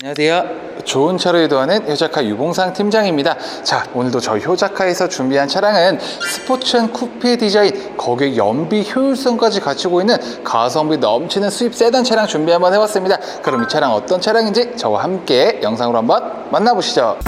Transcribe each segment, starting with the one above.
안녕하세요. 좋은 차로 유도하는 효자카 유봉상 팀장입니다. 자, 오늘도 저희 효자카에서 준비한 차량은 스포츠한 쿠페 디자인, 거기에 연비 효율성까지 갖추고 있는 가성비 넘치는 수입 세단 차량 준비 한번 해봤습니다. 그럼 이 차량 어떤 차량인지 저와 함께 영상으로 한번 만나보시죠.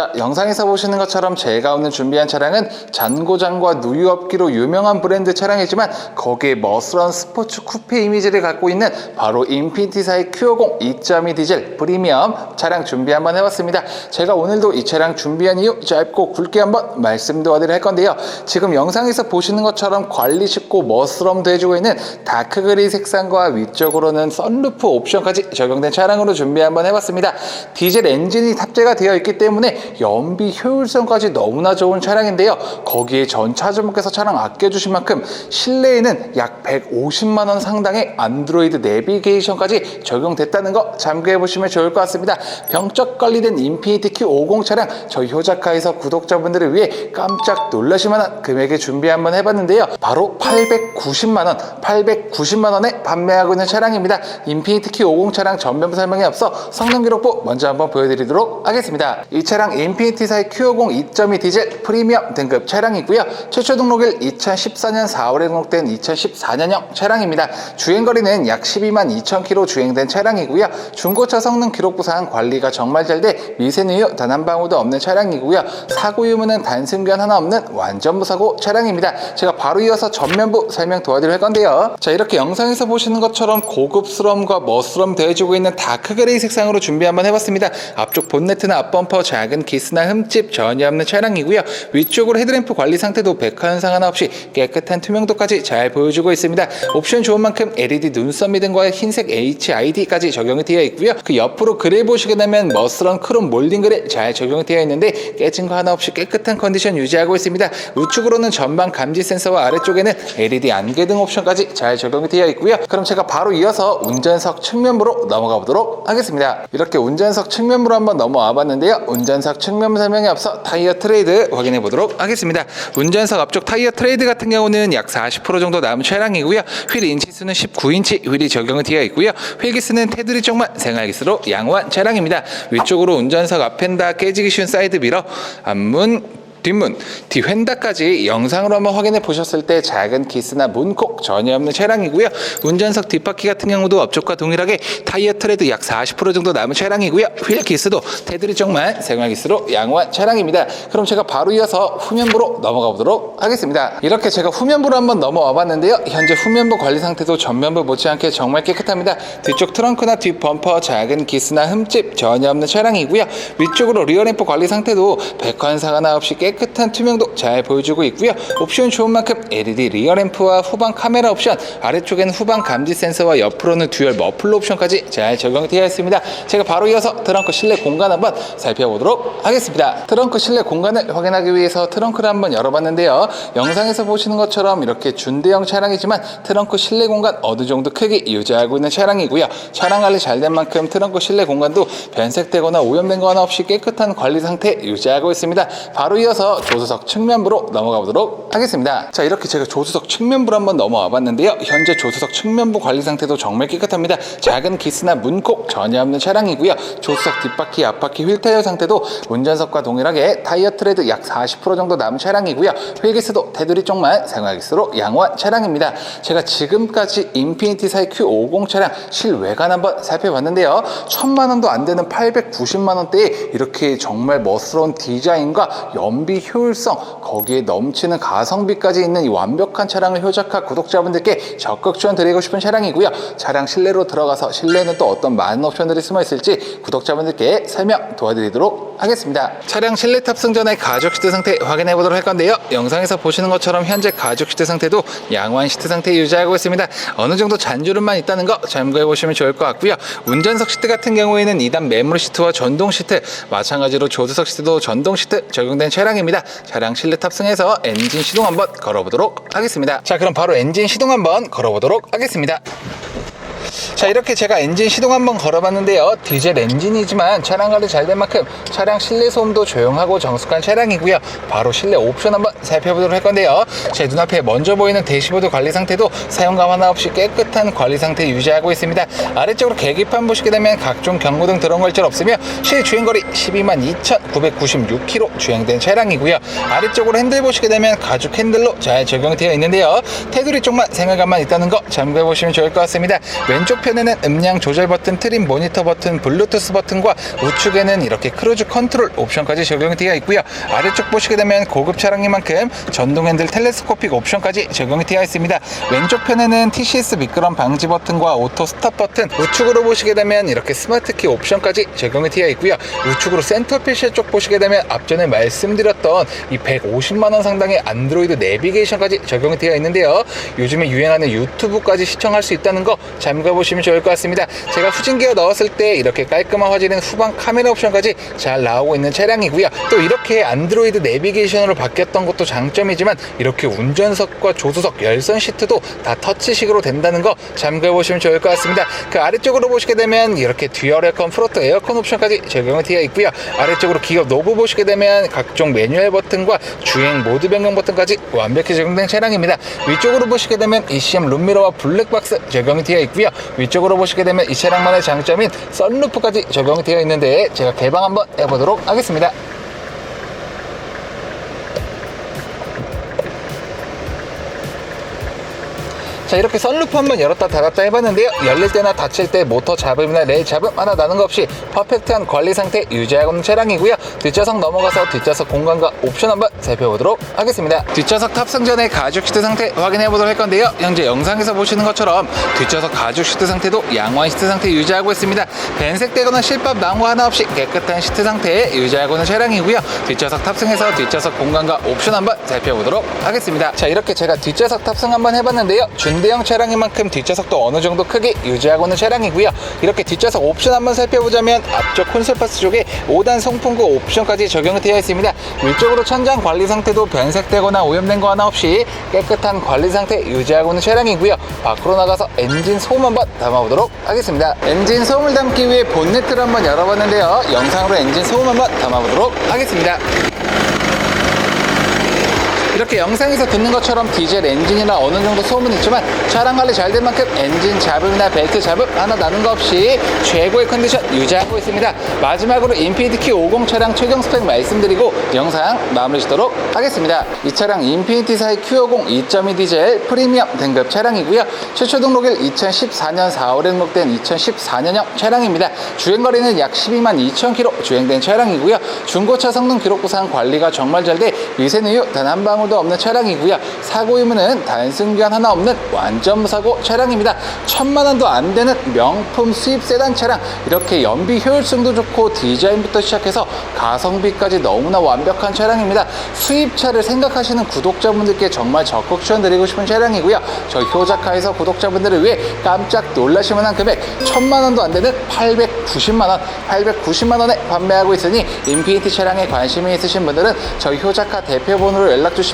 자, 영상에서 보시는 것처럼 제가 오늘 준비한 차량은 잔고장과 누유업기로 유명한 브랜드 차량이지만 거기에 머슬한 스포츠 쿠페 이미지를 갖고 있는 바로 인피니티사의 Q50 2.2 디젤 프리미엄 차량 준비 한번 해봤습니다. 제가 오늘도 이 차량 준비한 이유 짧고 굵게 한번 말씀 도와드릴 할 건데요. 지금 영상에서 보시는 것처럼 관리 쉽고 머슬럼도 해주고 있는 다크그레이 색상과 위쪽으로는 썬루프 옵션까지 적용된 차량으로 준비 한번 해봤습니다. 디젤 엔진이 탑재가 되어 있기 때문에 연비 효율성까지 너무나 좋은 차량인데요. 거기에 전 차주분께서 차량 아껴주신 만큼 실내에는 약 150만 원 상당의 안드로이드 내비게이션까지 적용됐다는 거 참고해 보시면 좋을 것 같습니다. 병적 관리된 인피니티 Q50 차량 저희 효자카에서 구독자분들을 위해 깜짝 놀라실 만한 금액에 준비 한번 해봤는데요. 바로 890만 원, 890만 원에 판매하고 있는 차량입니다. 인피니티 Q50 차량 전면 설명에 앞서 성능 기록부 먼저 한번 보여드리도록 하겠습니다. 이 차량 인피니티사의 Q50 2.2 디젤 프리미엄 등급 차량이고요. 최초 등록일 2014년 4월에 등록된 2014년형 차량입니다. 주행거리는 약 12만 2천 킬로 주행된 차량이고요. 중고차 성능 기록부상 관리가 정말 잘 돼 미세누유 단 한 방울도 없는 차량이고요. 사고 유무는 단순견 하나 없는 완전 무사고 차량입니다. 제가 바로 이어서 전면부 설명 도와드릴 건데요. 자 이렇게 영상에서 보시는 것처럼 고급스러움과 멋스러움 더해지고 있는 다크그레이 색상으로 준비 한번 해봤습니다. 앞쪽 본네트나 앞범퍼 작은 기스나 흠집 전혀 없는 차량이고요. 위쪽으로 헤드램프 관리 상태도 백화 현상 하나 없이 깨끗한 투명도까지 잘 보여주고 있습니다. 옵션 좋은 만큼 LED 눈썹 미 등과 흰색 HID까지 적용이 되어 있고요. 그 옆으로 그릴 보시게 되면 머스런 크롬 몰딩 그릴 잘 적용이 되어 있는데 깨진 거 하나 없이 깨끗한 컨디션 유지하고 있습니다. 우측으로는 전방 감지 센서와 아래쪽에는 LED 안개 등 옵션까지 잘 적용 이 되어 있고요. 그럼 제가 바로 이어서 운전석 측면부로 넘어가 보도록 하겠습니다. 이렇게 운전석 측면부로 한번 넘어와 봤는데요. 운전석 측면 설명에 앞서 타이어 트레이드 확인해 보도록 하겠습니다. 운전석 앞쪽 타이어 트레이드 같은 경우는 약 40% 정도 남은 차량이고요. 휠 인치수는 19인치 휠이 적용이 되어 있고요. 휠기스는 테두리 쪽만 생활기스로 양호한 차량입니다. 위쪽으로 운전석 앞엔다 깨지기 쉬운 사이드 미러, 앞문 뒷문, 뒤휀다까지 영상으로 한번 확인해 보셨을 때 작은 기스나 문콕 전혀 없는 차량이고요. 운전석 뒷바퀴 같은 경우도 앞쪽과 동일하게 타이어 트레드 약 40% 정도 남은 차량이고요. 휠 기스도 테두리 쪽만 생활 기스로 양호한 차량입니다. 그럼 제가 바로 이어서 후면부로 넘어가 보도록 하겠습니다. 이렇게 제가 후면부로 한번 넘어와 봤는데요. 현재 후면부 관리 상태도 전면부 못지않게 정말 깨끗합니다. 뒤쪽 트렁크나 뒷 범퍼 작은 기스나 흠집 전혀 없는 차량이고요. 위쪽으로 리어램프 관리 상태도 백환상 하나 없이 깨끗 한 투명도 잘 보여주고 있고요. 옵션 좋은 만큼 LED 리어램프와 후방 카메라 옵션, 아래쪽에는 후방 감지 센서와 옆으로는 듀얼 머플러 옵션까지 잘 적용되어 있습니다. 제가 바로 이어서 트렁크 실내 공간 한번 살펴보도록 하겠습니다. 트렁크 실내 공간을 확인하기 위해서 트렁크를 한번 열어봤는데요. 영상에서 보시는 것처럼 이렇게 준대형 차량이지만 트렁크 실내 공간 어느 정도 크게 유지하고 있는 차량이고요. 차량 관리 잘 된 만큼 트렁크 실내 공간도 변색되거나 오염된 거 하나 없이 깨끗한 관리 상태 유지하고 있습니다. 바로 이어서 조수석 측면부로 넘어가 보도록 하겠습니다. 자 이렇게 제가 조수석 측면부로 한번 넘어와 봤는데요. 현재 조수석 측면부 관리 상태도 정말 깨끗합니다. 작은 기스나 문콕 전혀 없는 차량이고요. 조수석 뒷바퀴, 앞바퀴 휠 타이어 상태도 운전석과 동일하게 타이어 트레드 약 40% 정도 남은 차량이고요. 휠기스도 테두리 쪽만 생활기스로 양호한 차량입니다. 제가 지금까지 인피니티사의 Q50 차량 실외관 한번 살펴봤는데요. 천만 원도 안 되는 890만 원대에 이렇게 정말 멋스러운 디자인과 연비 효율성 거기에 넘치는 가성비까지 있는 이 완벽한 차량을 효자카 구독자분들께 적극 추천드리고 싶은 차량이고요. 차량 실내로 들어가서 실내는 또 어떤 많은 옵션들이 숨어 있을지 구독자분들께 설명 도와드리도록 하겠습니다. 차량 실내 탑승 전에 가죽 시트 상태 확인해 보도록 할 건데요. 영상에서 보시는 것처럼 현재 가죽 시트 상태도 양호한 시트 상태 유지하고 있습니다. 어느 정도 잔주름만 있다는 거 참고해 보시면 좋을 것 같고요. 운전석 시트 같은 경우에는 2단 매물 시트와 전동 시트 마찬가지로 조수석 시트도 전동 시트 적용된 차량입니다. 차량 실내 탑승해서 엔진 시동 한번 걸어보도록 하겠습니다. 자 그럼 바로 엔진 시동 한번 걸어보도록 하겠습니다. 자 이렇게 제가 엔진 시동 한번 걸어봤는데요. 디젤 엔진이지만 차량 관리 잘 된 만큼 차량 실내 소음도 조용하고 정숙한 차량이고요. 바로 실내 옵션 한번 살펴보도록 할 건데요. 제 눈앞에 먼저 보이는 대시보드 관리 상태도 사용감 하나 없이 깨끗한 관리 상태 유지하고 있습니다. 아래쪽으로 계기판 보시게 되면 각종 경고등 들어온 걸절 없으며 실주행거리 12만 2,996km 주행된 차량이고요. 아래쪽으로 핸들 보시게 되면 가죽 핸들로 잘 적용되어 있는데요. 테두리 쪽만 생활감만 있다는 거 참고해 보시면 좋을 것 같습니다. 왼쪽 편 에는 음량 조절 버튼 트림 모니터 버튼 블루투스 버튼과 우측에는 이렇게 크루즈 컨트롤 옵션까지 적용되어 있고요. 아래쪽 보시게 되면 고급 차량인 만큼 전동 핸들 텔레스코픽 옵션까지 적용이 되어 있습니다. 왼쪽 편에는 TCS 미끄럼 방지 버튼과 오토 스탑 버튼 우측으로 보시게 되면 이렇게 스마트키 옵션까지 적용이 되어 있고요. 우측으로 센터피쉬 쪽 보시게 되면 앞전에 말씀드렸던 이 150만 원 상당의 안드로이드 내비게이션까지 적용이 되어 있는데요. 요즘에 유행하는 유튜브까지 시청할 수 있다는 거 참고해 보시면 좋을 것 같습니다. 제가 후진 기어 넣었을 때 이렇게 깔끔한 화질인 후방 카메라 옵션까지 잘 나오고 있는 차량이고요. 또 이렇게 안드로이드 내비게이션으로 바뀌었던 것도 장점이지만 이렇게 운전석과 조수석 열선 시트도 다 터치식으로 된다는 거 참고해 보시면 좋을 것 같습니다. 그 아래쪽으로 보시게 되면 이렇게 듀얼 에어컨 프로토 에어컨 옵션까지 적용이 되어 있고요. 아래쪽으로 기어 노브 보시게 되면 각종 매뉴얼 버튼과 주행 모드 변경 버튼까지 완벽히 적용된 차량입니다. 위쪽으로 보시게 되면 ECM 룸미러와 블랙박스 적용이 되어 있고요. 위 쪽으로 보시게 되면 이 차량만의 장점인 썬루프까지 적용이 되어 있는데 제가 개방 한번 해보도록 하겠습니다 자 이렇게 썬루프 한번 열었다 닫았다 해봤는데요. 열릴 때나 닫힐 때 모터 잡음이나 레일 잡음 하나 나는 거 없이 퍼펙트한 관리 상태 유지하고 있는 차량이고요. 뒷좌석 넘어가서 뒷좌석 공간과 옵션 한번 살펴보도록 하겠습니다. 뒷좌석 탑승 전에 가죽 시트 상태 확인해 보도록 할 건데요. 현재 영상에서 보시는 것처럼 뒷좌석 가죽 시트 상태도 양호한 시트 상태 유지하고 있습니다. 변색되거나 실밥 나온 거 하나 없이 깨끗한 시트 상태 유지하고 있는 차량이고요. 뒷좌석 탑승해서 뒷좌석 공간과 옵션 한번 살펴보도록 하겠습니다. 자 이렇게 제가 뒷좌석 탑승 한번 해봤는데요. 준 대형 차량인 만큼 뒷좌석도 어느 정도 크게 유지하고 있는 차량이고요. 이렇게 뒷좌석 옵션 한번 살펴보자면 앞쪽 콘솔 파스 쪽에 5단 송풍구 옵션까지 적용이 되어 있습니다. 위쪽으로 천장 관리 상태도 변색되거나 오염된 거 하나 없이 깨끗한 관리 상태 유지하고 있는 차량이고요. 밖으로 나가서 엔진 소음 한번 담아보도록 하겠습니다. 엔진 소음을 담기 위해 본네트를 한번 열어봤는데요. 영상으로 엔진 소음 한번 담아보도록 하겠습니다 이렇게 영상에서 듣는 것처럼 디젤 엔진이나 어느 정도 소음은 있지만 차량 관리 잘 된 만큼 엔진 잡음이나 벨트 잡음 하나 나는 거 없이 최고의 컨디션 유지하고 있습니다. 마지막으로 인피니티 Q50 차량 최종 스펙 말씀드리고 영상 마무리 짓도록 하겠습니다. 이 차량 인피니티 사이 Q50 2.2 디젤 프리미엄 등급 차량이고요. 최초 등록일 2014년 4월에 등록된 2014년형 차량입니다. 주행거리는 약 12만 2천 km 주행된 차량이고요. 중고차 성능 기록부상 관리가 정말 잘 돼 미세누유 단 한 방울 도 없는 차량이고요. 사고 유무는 단순 교환 하나 없는 완전 무사고 차량입니다. 천만 원도 안 되는 명품 수입 세단 차량. 이렇게 연비 효율성도 좋고 디자인부터 시작해서 가성비까지 너무나 완벽한 차량입니다. 수입차를 생각하시는 구독자분들께 정말 적극 추천드리고 싶은 차량이고요. 저희 효자카에서 구독자분들을 위해 깜짝 놀라실 만한 금액 천만 원도 안 되는 890만 원, 890만 원에 판매하고 있으니 인피니티 차량에 관심이 있으신 분들은 저희 효자카 대표번호로 연락